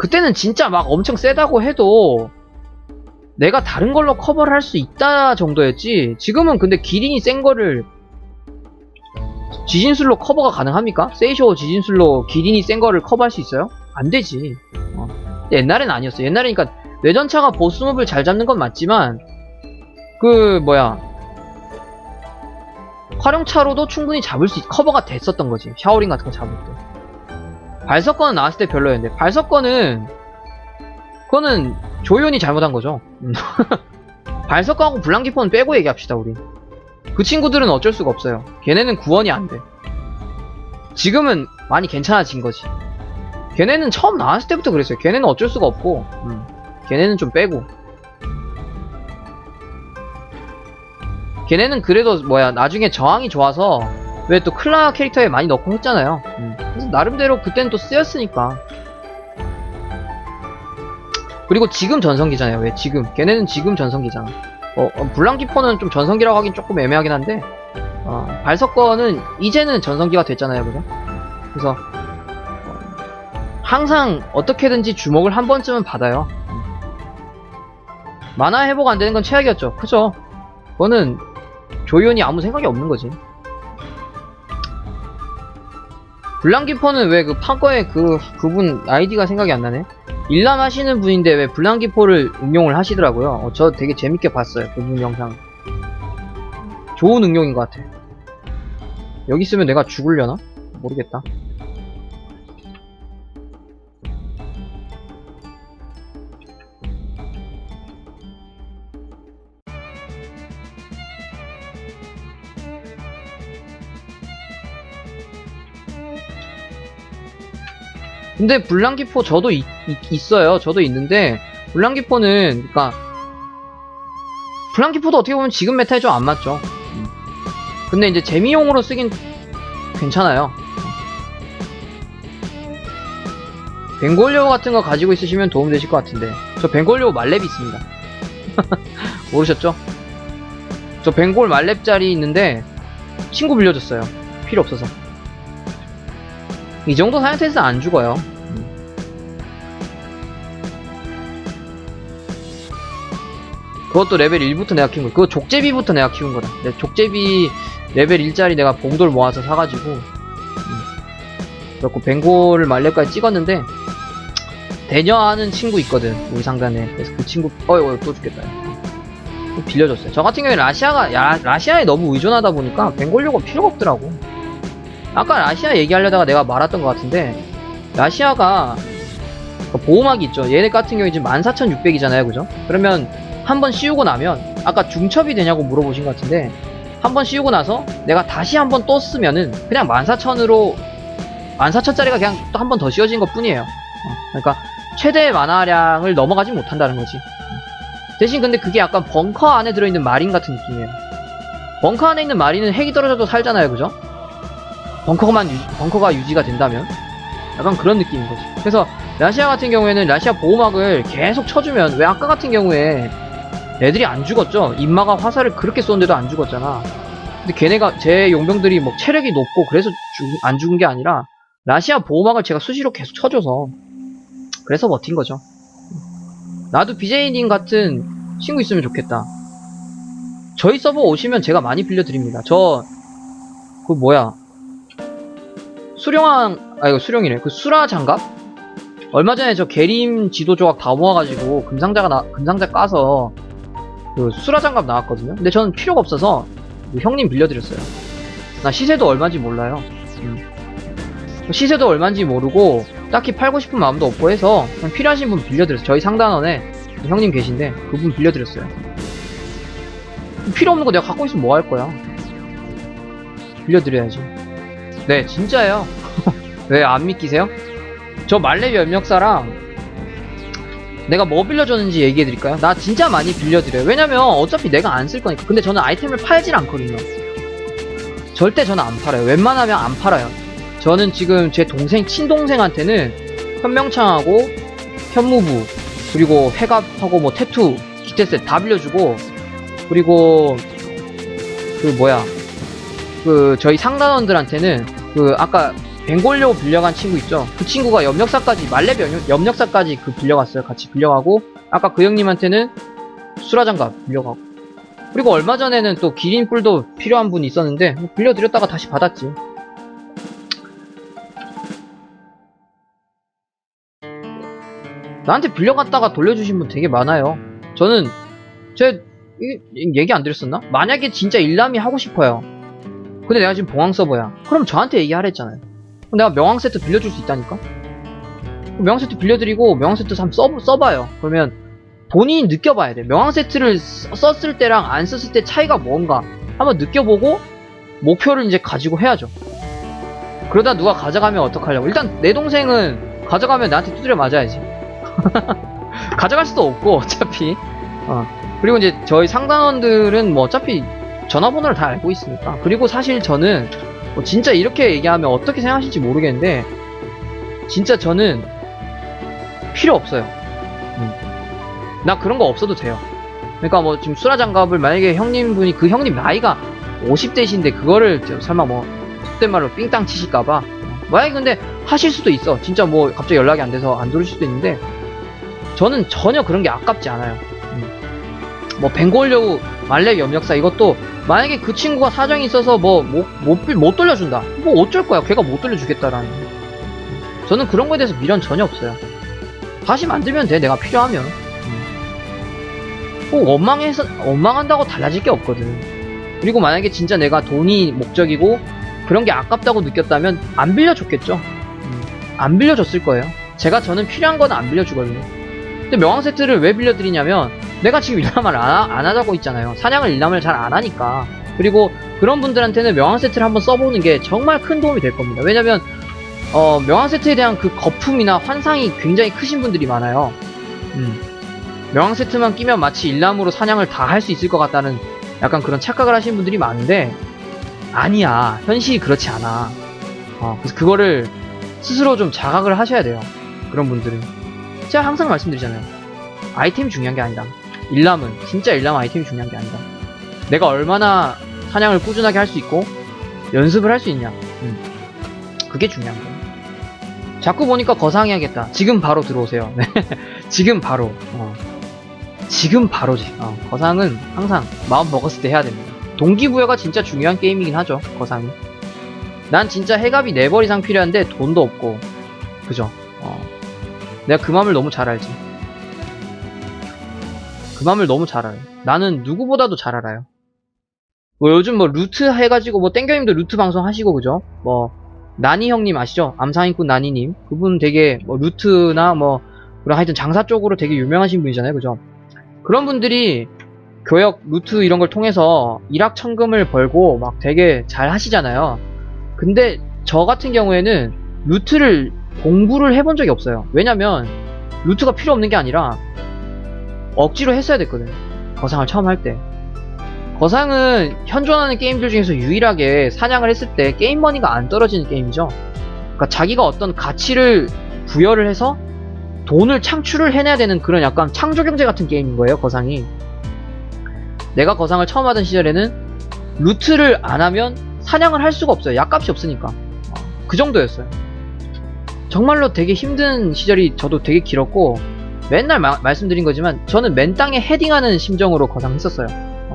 그때는 진짜 막 엄청 세다고 해도 내가 다른 걸로 커버를 할 수 있다 정도였지 지금은 근데 기린이 센 거를 지진술로 커버가 가능합니까? 세이쇼 지진술로 기린이 센 거를 커버할 수 있어요? 안 되지 어. 옛날엔 아니었어 옛날에니까 뇌전차가 보스몹을 잘 잡는 건 맞지만 그 뭐야 활용차로도 충분히 잡을 수 있, 커버가 됐었던 거지 샤오링 같은 거 잡을 때 발석권은 나왔을 때 별로였는데 발석권은 그거는 조연이 잘못한 거죠. 음. 발석권하고 블랑기포는 빼고 얘기합시다 우리. 그 친구들은 어쩔 수가 없어요. 걔네는 구원이 안 돼. 지금은 많이 괜찮아진 거지. 걔네는 처음 나왔을 때부터 그랬어요. 걔네는 어쩔 수가 없고 음. 걔네는 좀 빼고. 걔네는 그래도 뭐야 나중에 저항이 좋아서 왜 또 클라 캐릭터에 많이 넣고 했잖아요. 음. 그래서 나름대로 그땐 또 쓰였으니까. 그리고 지금 전성기잖아요. 왜 지금? 걔네는 지금 전성기잖아. 어, 어, 블랑키퍼는 좀 전성기라고 하긴 조금 애매하긴 한데 어, 발석권은 이제는 전성기가 됐잖아요 그죠? 그래서 어, 항상 어떻게든지 주목을 한 번쯤은 받아요. 음. 만화 회복 안 되는 건 최악이었죠. 그죠? 그거는 조이온이 아무 생각이 없는 거지 블랑기포는 왜 그 판거에 그 그분 아이디가 생각이 안 나네? 일남 하시는 분인데 왜 블랑기포를 응용을 하시더라고요. 어, 저 되게 재밌게 봤어요 그분 영상. 좋은 응용인 것 같아. 여기 있으면 내가 죽을려나? 모르겠다 근데 블랑기포 저도 이- 이- 있어요. 저도 있는데 블랑기포는 그러니까 블랑기포도 어떻게 보면 지금 메타에 좀 안 맞죠. 음. 근데 이제 재미용으로 쓰긴 괜찮아요. 벵골리오 같은 거 가지고 있으시면 도움 되실 것 같은데 저 벵골리오 말렙이 있습니다. 모르셨죠? 저 벵골 말렙짜리 있는데 친구 빌려줬어요. 필요 없어서. 이 정도 상태에서 안 죽어요. 그것도 레벨 1부터 내가 키운 거. 그거 족제비부터 내가 키운 거다. 내 족제비 레벨 1짜리 내가 봉돌 모아서 사가지고. 음. 그렇고 벵골을 말렙까지 찍었는데 대녀하는 친구 있거든 우리 상단에. 그래서 그 친구 어이 어이 또 죽겠다. 또 빌려줬어요. 저 같은 경우에 라시아가 야, 라시아에 너무 의존하다 보니까 벵골료가 필요가 없더라고. 아까 라시아 얘기하려다가 내가 말았던 것 같은데 라시아가 그 보호막이 있죠. 얘네 같은 지금 14,600이잖아요. 그죠? 그러면 한 번 씌우고 나면 아까 중첩이 되냐고 물어보신 것 같은데 한 번 씌우고 나서 내가 다시 한 번 또 쓰면은 그냥 14,000으로 14,000짜리가 그냥 또 한 번 더 씌워진 것 뿐이에요. 어, 그러니까 최대 만화량을 넘어가지 못한다는 거지. 대신 근데 그게 약간 벙커 안에 들어있는 마린 같은 느낌이에요. 벙커 안에 있는 마린은 핵이 떨어져도 살잖아요. 그죠? 벙커만 유, 벙커가 유지가 된다면 약간 그런 느낌인 거지. 그래서 라시아 같은 경우에는 라시아 보호막을 계속 쳐주면 왜 아까 같은 경우에 애들이 안 죽었죠. 인마가 화살을 그렇게 쏘는데도 안 죽었잖아. 근데 걔네가 제 용병들이 뭐 체력이 높고 그래서 죽- 안 죽은 게 아니라 라시아 보호막을 제가 수시로 계속 쳐줘서 그래서 버틴 거죠. 나도 BJ님 같은 친구 있으면 좋겠다. 저희 서버 오시면 제가 많이 빌려드립니다. 저 그 뭐야 수령왕 아 이거 수령이네. 그 수라 장갑? 얼마 전에 저 계림 지도 조각 다 모아가지고 금상자가 나 금상자 까서 그 수라 장갑 나왔거든요. 근데 저는 필요가 없어서 그 형님 빌려드렸어요. 나 시세도 얼마인지 몰라요. 음. 시세도 얼마인지 모르고 딱히 팔고 싶은 마음도 없고 해서 그냥 필요하신 분 빌려드렸어요. 저희 상단원에 형님 계신데 그분 빌려드렸어요. 필요 없는 거 내가 갖고 있으면 뭐 할 거야? 빌려드려야지 네 진짜예요 왜 안 믿기세요? 저 말레 연역사랑 내가 뭐 빌려줬는지 얘기해 드릴까요? 나 진짜 많이 빌려드려요. 왜냐면 어차피 내가 안 쓸 거니까. 근데 저는 아이템을 팔질 않거든요. 절대 저는 안 팔아요. 웬만하면 안 팔아요. 저는 지금 제 동생, 친동생한테는 현명창하고 현무부, 그리고 회갑하고 뭐 태투, 기태셋 다 빌려주고, 그리고 그 뭐야, 그 저희 상단원들한테는 그 아까 벵골려고 빌려간 친구 있죠. 그 친구가 염력사까지 말렙 염력- 염력사까지 그 빌려갔어요. 같이 빌려가고 아까 그 형님한테는 수라장갑 빌려가고 그리고 얼마 전에는 또 기린 뿔도 필요한 분이 있었는데 뭐 빌려드렸다가 다시 받았지. 나한테 빌려갔다가 돌려주신 분 되게 많아요. 저는 제 얘기 안 드렸었나? 만약에 진짜 일남이 하고 싶어요. 근데 내가 지금 봉황 서버야. 그럼 저한테 얘기하라 했잖아요. 그럼 내가 명왕 세트 빌려줄 수 있다니까? 명왕 세트 빌려드리고 명왕 세트 한번 써, 써봐요. 그러면 본인이 느껴봐야 돼. 명왕 세트를 써- 썼을 때랑 안 썼을 때 차이가 뭔가 한번 느껴보고 목표를 이제 가지고 해야죠. 그러다 누가 가져가면 어떡하려고. 일단 내 동생은 가져가면 나한테 두드려 맞아야지. 가져갈 수도 없고 어차피. 어. 그리고 이제 저희 상단원들은 뭐 어차피 전화번호를 다 알고 있으니까. 그리고 사실 저는 뭐 진짜 이렇게 얘기하면 어떻게 생각하실지 모르겠는데 진짜 저는 필요 없어요. 음. 나 그런 거 없어도 돼요. 그러니까 뭐 지금 수라 장갑을 만약에 형님 분이 그 형님 나이가 50대신데 그거를 저 설마 뭐 속된 말로 삥땅 치실까봐 만약에 근데 하실 수도 있어. 진짜 뭐 갑자기 연락이 안 돼서 안 들을 수도 있는데 저는 전혀 그런 게 아깝지 않아요. 음. 뭐 벵골려우 말렙 염력사 이것도 만약에 그 친구가 사정이 있어서 뭐못 돌려준다. 뭐 어쩔 거야. 걔가 못 돌려주겠다라는. 저는 그런 거에 대해서 미련 전혀 없어요. 다시 만들면 돼. 내가 필요하면. 음. 꼭 원망해서 원망한다고 달라질 게 없거든. 그리고 만약에 진짜 내가 돈이 목적이고 그런 게 아깝다고 느꼈다면 안 빌려줬겠죠. 음. 안 빌려줬을 거예요. 제가 저는 필요한 거는 안 빌려주거든요. 근데 명왕 세트를 왜 빌려드리냐면 내가 지금 일남을 안, 하- 안 하자고 있잖아요. 사냥을 일남을 잘 안 하니까. 그리고 그런 분들한테는 명왕 세트를 한번 써보는 게 정말 큰 도움이 될 겁니다. 왜냐면 어, 명왕 세트에 대한 그 거품이나 환상이 굉장히 크신 분들이 많아요. 음. 명왕 세트만 끼면 마치 일남으로 사냥을 다 할 수 있을 것 같다는 약간 그런 착각을 하시는 분들이 많은데 아니야. 현실이 그렇지 않아. 어, 그래서 그거를 스스로 좀 자각을 하셔야 돼요. 그런 분들은. 제가 항상 말씀드리잖아요. 아이템이 중요한 게 아니다. 일남은 진짜 일남 아이템이 중요한 게 아니다. 내가 얼마나 사냥을 꾸준하게 할 수 있고 연습을 할 수 있냐. 음. 그게 중요한 거예요. 자꾸 보니까 거상해야겠다. 지금 바로 들어오세요. 네. 지금 바로. 어. 지금 바로지. 어, 거상은 항상 마음 먹었을 때 해야 됩니다. 동기부여가 진짜 중요한 게임이긴 하죠. 거상이. 난 진짜 해갑이 4벌 이상 필요한데 돈도 없고. 그죠? 어. 내가 그 마음을 너무 잘 알지. 그 마음을 너무 잘 알아요. 나는 누구보다도 잘 알아요. 뭐 요즘 뭐 루트 해가지고 뭐 땡겨님도 루트 방송 하시고 그죠? 뭐 나니 형님 아시죠? 암사인꾼 나니님 그분 되게 뭐 루트나 뭐 그런 하여튼 장사 쪽으로 되게 유명하신 분이잖아요, 그죠? 그런 분들이 교역 루트 이런 걸 통해서 일확천금을 벌고 막 되게 잘 하시잖아요. 근데 저 같은 경우에는 루트를 공부를 해본 적이 없어요. 왜냐면 루트가 필요 없는 게 아니라 억지로 했어야 됐거든. 거상을 처음 할 때. 거상은 현존하는 게임들 중에서 유일하게 사냥을 했을 때 게임 머니가 안 떨어지는 게임이죠. 그러니까 자기가 어떤 가치를 부여를 해서 돈을 창출을 해내야 되는 그런 약간 창조 경제 같은 게임인 거예요, 거상이. 내가 거상을 처음 하던 시절에는 루트를 안 하면 사냥을 할 수가 없어요. 약값이 없으니까. 어, 그 정도였어요. 정말로 되게 힘든 시절이 저도 되게 길었고 맨날 마- 말씀드린 거지만 저는 맨 땅에 헤딩하는 심정으로 거상했었어요. 어.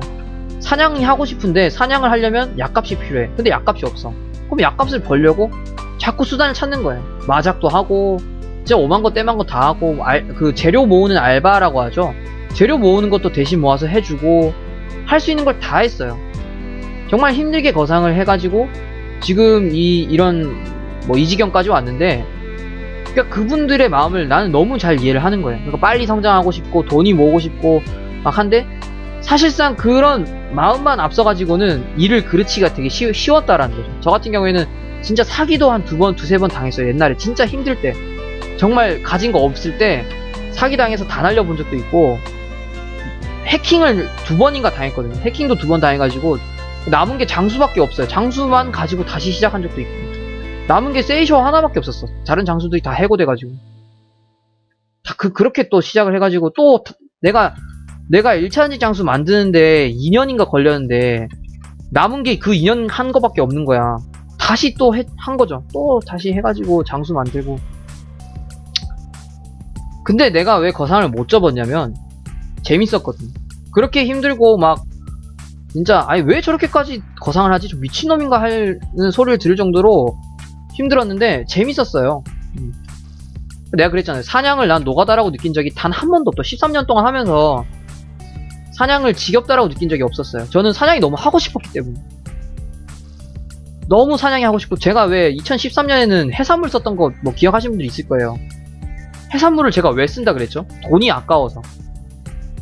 사냥이 하고 싶은데 사냥을 하려면 약값이 필요해. 근데 약값이 없어. 그럼 약값을 벌려고 자꾸 수단을 찾는 거예요. 마작도 하고 진짜 오만 거 떼만 거 다 하고 알- 그 재료 모으는 알바라고 하죠. 재료 모으는 것도 대신 모아서 해주고 할 수 있는 걸 다 했어요. 정말 힘들게 거상을 해가지고 지금 이 이런 뭐 이 지경까지 왔는데 그러니까 그분들의 마음을 나는 너무 잘 이해를 하는 거예요. 그러니까 빨리 성장하고 싶고 돈이 모으고 싶고 막 한데 사실상 그런 마음만 앞서가지고는 일을 그르치기가 되게 쉬, 쉬웠다라는 거죠. 저 같은 경우에는 진짜 사기도 한 두 번, 두세 번 당했어요. 옛날에 진짜 힘들 때 정말 가진 거 없을 때 사기 당해서 다 날려본 적도 있고 해킹을 두 번인가 당했거든요. 해킹도 두 번 당해가지고 남은 게 장수밖에 없어요. 장수만 가지고 다시 시작한 적도 있고 남은 게 세이쇼 하나밖에 없었어. 다른 장수들이 다 해고돼가지고 다 그, 그렇게 또 시작을 해가지고 또 타- 내가 내가 1차전지 장수 만드는데 2년인가 걸렸는데 남은 게 그 2년 한 거밖에 없는 거야. 다시 또 한 거죠. 또 다시 해가지고 장수 만들고. 근데 내가 왜 거상을 못 접었냐면 재밌었거든. 그렇게 힘들고 막 진짜 아니 왜 저렇게까지 거상을 하지? 좀 미친놈인가 하는 소리를 들을 정도로 힘들었는데 재밌었어요. 음. 내가 그랬잖아요. 사냥을 난 노가다라고 느낀 적이 단 한 번도 없어. 13년 동안 하면서 사냥을 지겹다라고 느낀 적이 없었어요. 저는 사냥이 너무 하고 싶었기 때문에. 너무 사냥이 하고 싶고 제가 왜 2013년에는 해산물 썼던 거 뭐 기억하시는 분들이 있을 거예요. 해산물을 제가 왜 쓴다 그랬죠? 돈이 아까워서.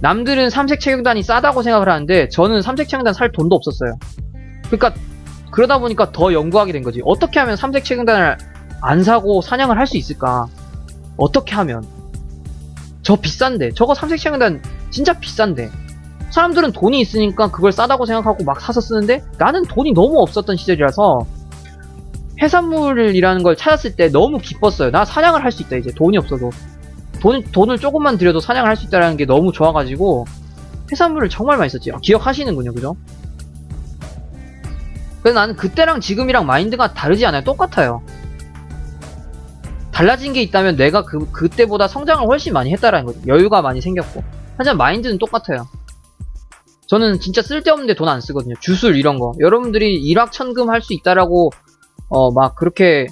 남들은 삼색 체육단이 싸다고 생각을 하는데 저는 삼색 체육단 살 돈도 없었어요. 그러니까 그러다 보니까 더 연구하게 된 거지. 어떻게 하면 삼색 체육단을 안 사고 사냥을 할 수 있을까? 어떻게 하면? 저 비싼데. 저거 삼색 체육단 진짜 비싼데. 사람들은 돈이 있으니까 그걸 싸다고 생각하고 막 사서 쓰는데 나는 돈이 너무 없었던 시절이라서 해산물이라는 걸 찾았을 때 너무 기뻤어요. 나 사냥을 할 수 있다 이제 돈이 없어도 돈, 돈을 조금만 들여도 사냥을 할 수 있다는 게 너무 좋아가지고 해산물을 정말 많이 썼지. 아, 기억하시는군요, 그죠? 그래서 나는 그때랑 지금이랑 마인드가 다르지 않아요. 똑같아요. 달라진 게 있다면 내가 그, 그때보다 성장을 훨씬 많이 했다라는 거죠. 여유가 많이 생겼고. 하지만 마인드는 똑같아요. 저는 진짜 쓸데없는데 돈 안 쓰거든요. 주술 이런 거. 여러분들이 일확천금 할 수 있다라고 어 막 그렇게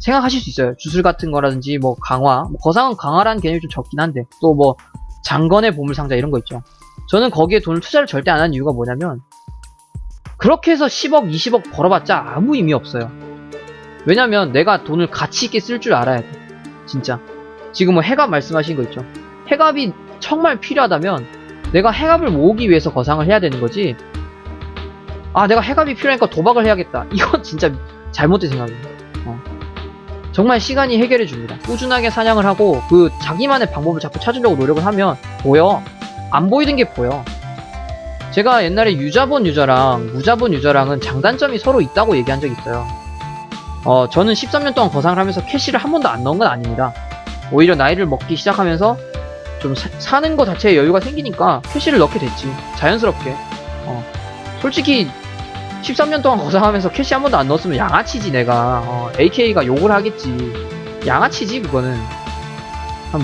생각하실 수 있어요. 주술 같은 거라든지 뭐 강화. 뭐 거상은 강화라는 개념이 좀 적긴 한데 또 뭐 장건의 보물상자 이런 거 있죠. 저는 거기에 돈을 투자를 절대 안 하는 이유가 뭐냐면 그렇게 해서 10억, 20억 벌어봤자 아무 의미 없어요. 왜냐면 내가 돈을 가치 있게 쓸 줄 알아야 돼. 진짜. 지금 뭐 해갑 말씀하신 거 있죠. 해갑이 정말 필요하다면 내가 해갑을 모으기 위해서 거상을 해야 되는 거지. 아, 내가 해갑이 필요하니까 도박을 해야겠다. 이건 진짜 잘못된 생각이에요. 어. 정말 시간이 해결해 줍니다. 꾸준하게 사냥을 하고 그 자기만의 방법을 자꾸 찾으려고 노력을 하면 보여. 안 보이는 게 보여. 제가 옛날에 유자본 유저랑 무자본 유저랑은 장단점이 서로 있다고 얘기한 적이 있어요. 어, 저는 13년 동안 거상을 하면서 캐시를 한 번도 안 넣은 건 아닙니다. 오히려 나이를 먹기 시작하면서 좀 사, 는거 자체에 여유가 생기니까 캐시를 넣게 됐지. 자연스럽게. 어. 솔직히 13년 동안 거상하면서 캐시 한 번도 안 넣었으면 양아치지 내가. 어, AK가 욕을 하겠지. 양아치지 그거는.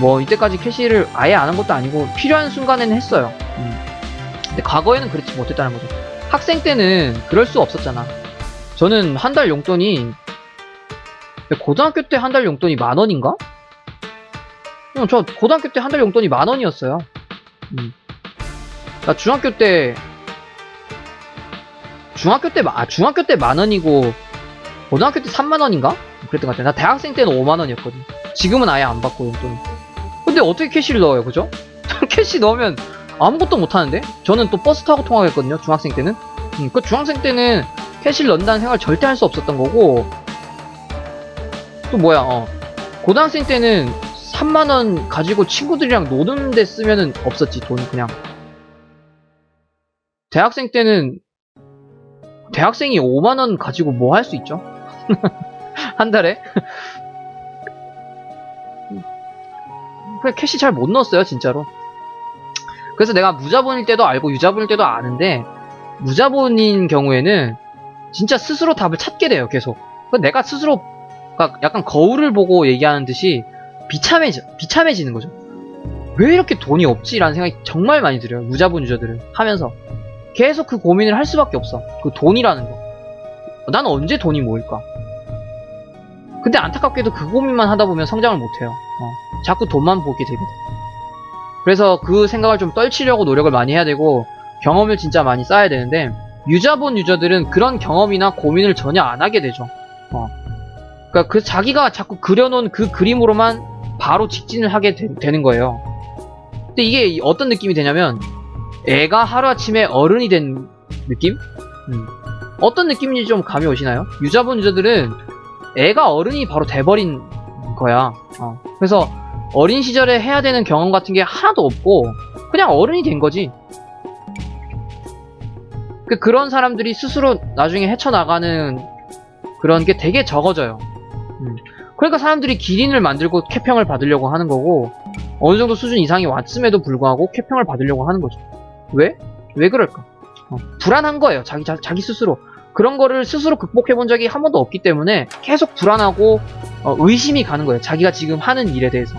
뭐 이때까지 캐시를 아예 안 한 것도 아니고 필요한 순간에는 했어요. 음. 근데 과거에는 그렇지 못했다는 거죠. 학생 때는 그럴 수 없었잖아. 저는 한 달 용돈이 고등학교 때 한 달 용돈이 만 원인가? 형, 저 고등학교 때 한 달 용돈이 만 원이었어요. 음. 나 중학교 때 중학교 때 아 중학교 때 만 원이고 고등학교 때 3만 원인가? 그랬던 것 같아. 나 대학생 때는 5만 원이었거든. 지금은 아예 안 받고 용돈. 근데 어떻게 캐시를 넣어요, 그죠? 캐시 넣으면 아무것도 못 하는데? 저는 또 버스 타고 통학했거든요, 중학생 때는. 음, 그 중학생 때는 캐시를 넣는다는 생각을 절대 할 수 없었던 거고. 또 뭐야, 어. 고등학생 때는 3만원 가지고 친구들이랑 노는데 쓰면은 없었지, 돈 그냥. 대학생 때는 대학생이 5만원 가지고 뭐 할 수 있죠? 한 달에? 그냥 캐시 잘 못 넣었어요, 진짜로. 그래서 내가 무자본일 때도 알고 유자본일 때도 아는데, 무자본인 경우에는 진짜 스스로 답을 찾게 돼요, 계속. 내가 스스로 약간 거울을 보고 얘기하는 듯이 비참해져, 비참해지는 거죠. 왜 이렇게 돈이 없지? 라는 생각이 정말 많이 들어요. 무자본 유저들은 하면서. 계속 그 고민을 할 수밖에 없어. 그 돈이라는 거. 나는 언제 돈이 모일까? 근데 안타깝게도 그 고민만 하다 보면 성장을 못해요. 어, 자꾸 돈만 보게 되거든. 그래서 그 생각을 좀 떨치려고 노력을 많이 해야 되고 경험을 진짜 많이 쌓아야 되는데 유자본 유저들은 그런 경험이나 고민을 전혀 안 하게 되죠. 어. 그러니까 그 자기가 자꾸 그려놓은 그 그림으로만 바로 직진을 하게 되, 는 거예요. 근데 이게 어떤 느낌이 되냐면 애가 하루아침에 어른이 된 느낌? 음. 어떤 느낌인지 좀 감이 오시나요? 유자본 유저들은 애가 어른이 바로 돼버린 거야. 어. 그래서 어린 시절에 해야 되는 경험 같은 게 하나도 없고 그냥 어른이 된 거지. 그 그런 사람들이 스스로 나중에 헤쳐나가는 그런 게 되게 적어져요. 음. 그러니까 사람들이 기린을 만들고 캐평을 받으려고 하는 거고 어느 정도 수준 이상이 왔음에도 불구하고 캐평을 받으려고 하는 거죠. 왜? 왜 그럴까? 어, 불안한 거예요. 자기 자, 자기 스스로 그런 거를 스스로 극복해 본 적이 한 번도 없기 때문에 계속 불안하고 어, 의심이 가는 거예요. 자기가 지금 하는 일에 대해서.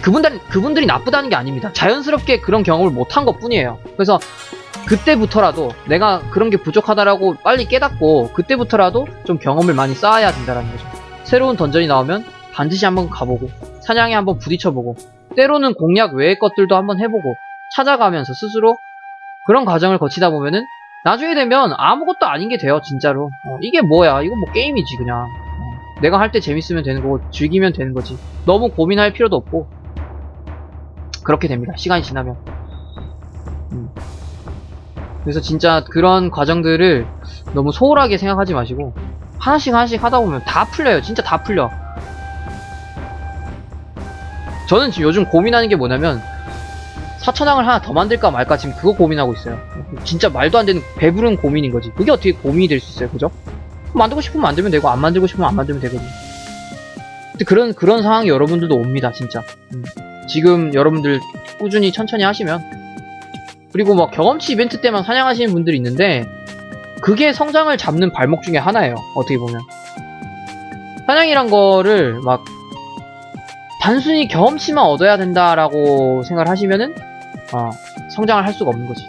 그분들, 그분들이 나쁘다는 게 아닙니다. 자연스럽게 그런 경험을 못한 것 뿐이에요. 그래서 그때부터라도 내가 그런 게 부족하다라고 빨리 깨닫고 그때부터라도 좀 경험을 많이 쌓아야 된다는 거죠. 새로운 던전이 나오면 반드시 한번 가보고 사냥에 한번 부딪혀보고 때로는 공략 외의 것들도 한번 해보고 찾아가면서 스스로 그런 과정을 거치다 보면은 나중에 되면 아무것도 아닌 게 돼요 진짜로 어, 이게 뭐야 이거 뭐 게임이지 그냥 어, 내가 할 때 재밌으면 되는 거고 즐기면 되는 거지 너무 고민할 필요도 없고 그렇게 됩니다 시간이 지나면 음. 그래서 진짜 그런 과정들을 너무 소홀하게 생각하지 마시고 하나씩 하나씩 하다 보면 다 풀려요 진짜 다 풀려 저는 지금 요즘 고민하는 게 뭐냐면 사천왕을 하나 더 만들까 말까 지금 그거 고민하고 있어요. 진짜 말도 안 되는 배부른 고민인 거지. 그게 어떻게 고민이 될 수 있어요, 그죠? 만들고 싶으면 만들면 되고 안 만들고 싶으면 안 만들면 되거든. 근데 그런 그런 상황이 여러분들도 옵니다, 진짜. 음. 지금 여러분들 꾸준히 천천히 하시면 그리고 뭐 경험치 이벤트 때만 사냥하시는 분들이 있는데 그게 성장을 잡는 발목 중에 하나예요. 어떻게 보면 사냥이란 거를 막 단순히 경험치만 얻어야 된다라고 생각을 하시면은 어, 성장을 할 수가 없는 거지.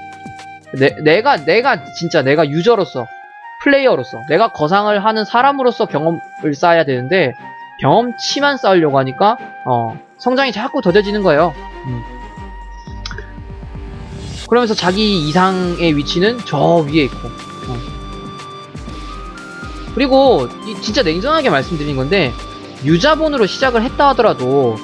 내, 내가 내가 진짜 내가 유저로서 플레이어로서 내가 거상을 하는 사람으로서 경험을 쌓아야 되는데 경험치만 쌓으려고 하니까 어, 성장이 자꾸 더뎌지는 거예요. 음. 그러면서 자기 이상의 위치는 저 위에 있고. 어. 그리고 이- 진짜 냉정하게 말씀드린 건데 유자본으로 시작을 했다 하더라도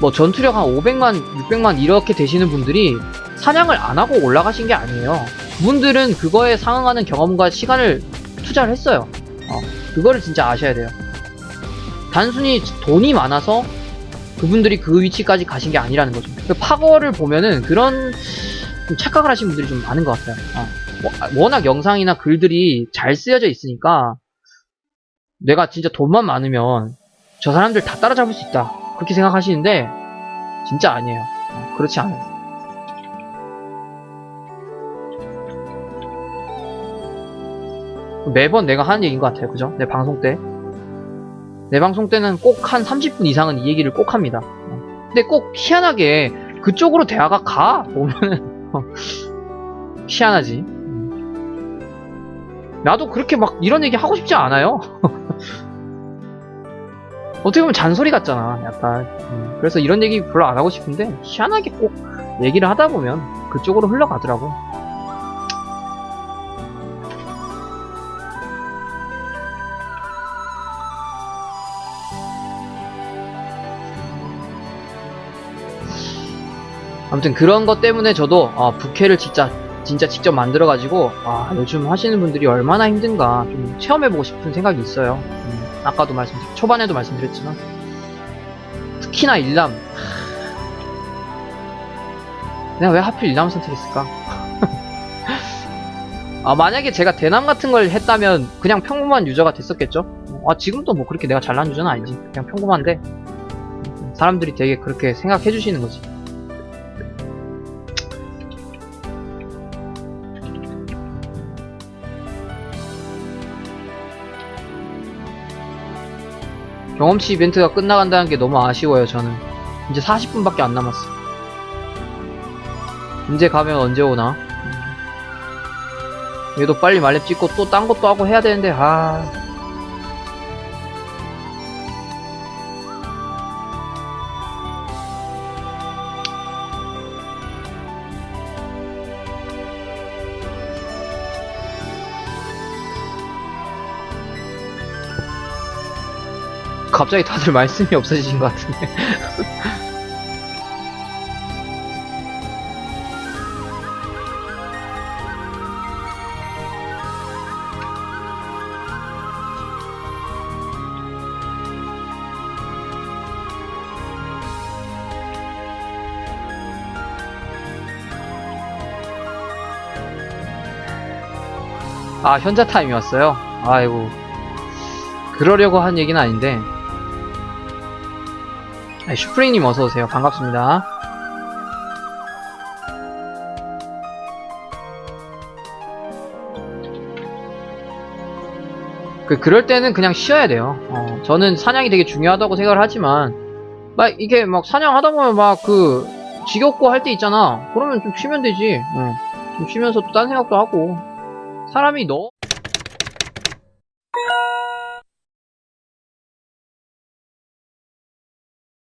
뭐 전투력 한 500만, 600만 이렇게 되시는 분들이 사냥을 안 하고 올라가신 게 아니에요. 그분들은 그거에 상응하는 경험과 시간을 투자를 했어요. 어, 그거를 진짜 아셔야 돼요. 단순히 돈이 많아서 그분들이 그 위치까지 가신 게 아니라는 거죠. 그 파거를 보면은 그런 좀 착각을 하신 분들이 좀 많은 것 같아요. 어, 워- 워낙 영상이나 글들이 잘 쓰여져 있으니까 내가 진짜 돈만 많으면 저 사람들 다 따라잡을 수 있다. 그렇게 생각하시는데, 진짜 아니에요. 어, 그렇지 않아요. 매번 내가 하는 얘기인 것 같아요. 그죠? 내 방송 때. 내 방송 때는 꼭 한 30분 이상은 이 얘기를 꼭 합니다. 어. 근데 꼭 희한하게 그쪽으로 대화가 가! 보면은, 어, 희한하지. 음. 나도 그렇게 막 이런 얘기 하고 싶지 않아요. 어떻게 보면 잔소리 같잖아, 약간. 음, 그래서 이런 얘기 별로 안 하고 싶은데, 희한하게 꼭 얘기를 하다 보면 그쪽으로 흘러가더라고. 아무튼 그런 것 때문에 저도 아, 부캐를 진짜 진짜 직접 만들어가지고 아, 요즘 하시는 분들이 얼마나 힘든가 좀 체험해보고 싶은 생각이 있어요. 음, 아까도 말씀드렸, 초반에도 말씀드렸지만 특히나 일남 내가 왜 하필 일남 선택했을까? 아 만약에 제가 대남 같은 걸 했다면 그냥 평범한 유저가 됐었겠죠? 아 지금도 뭐 그렇게 내가 잘난 유저는 아니지 그냥 평범한데 사람들이 되게 그렇게 생각해 주시는 거지 경험치 이벤트가 끝나간다는 게 너무 아쉬워요 저는. 이제 40분밖에 안 남았어. 이제 가면 언제 오나? 음. 얘도 빨리 말렙 찍고 또 딴 것도 하고 해야 되는데 아 갑자기 다들 말씀이 없어지신 것 같은데. 아 현자 타임이 왔어요? 아이고. 그러려고 한 얘기는 아닌데 네, 슈프링님 어서오세요. 반갑습니다. 그, 그럴 때는 그냥 쉬어야 돼요. 어, 저는 사냥이 되게 중요하다고 생각을 하지만, 막 이게 막 사냥하다 보면 막 그, 지겹고 할 때 있잖아. 그러면 좀 쉬면 되지. 응. 좀 쉬면서 또 딴 생각도 하고. 사람이 너,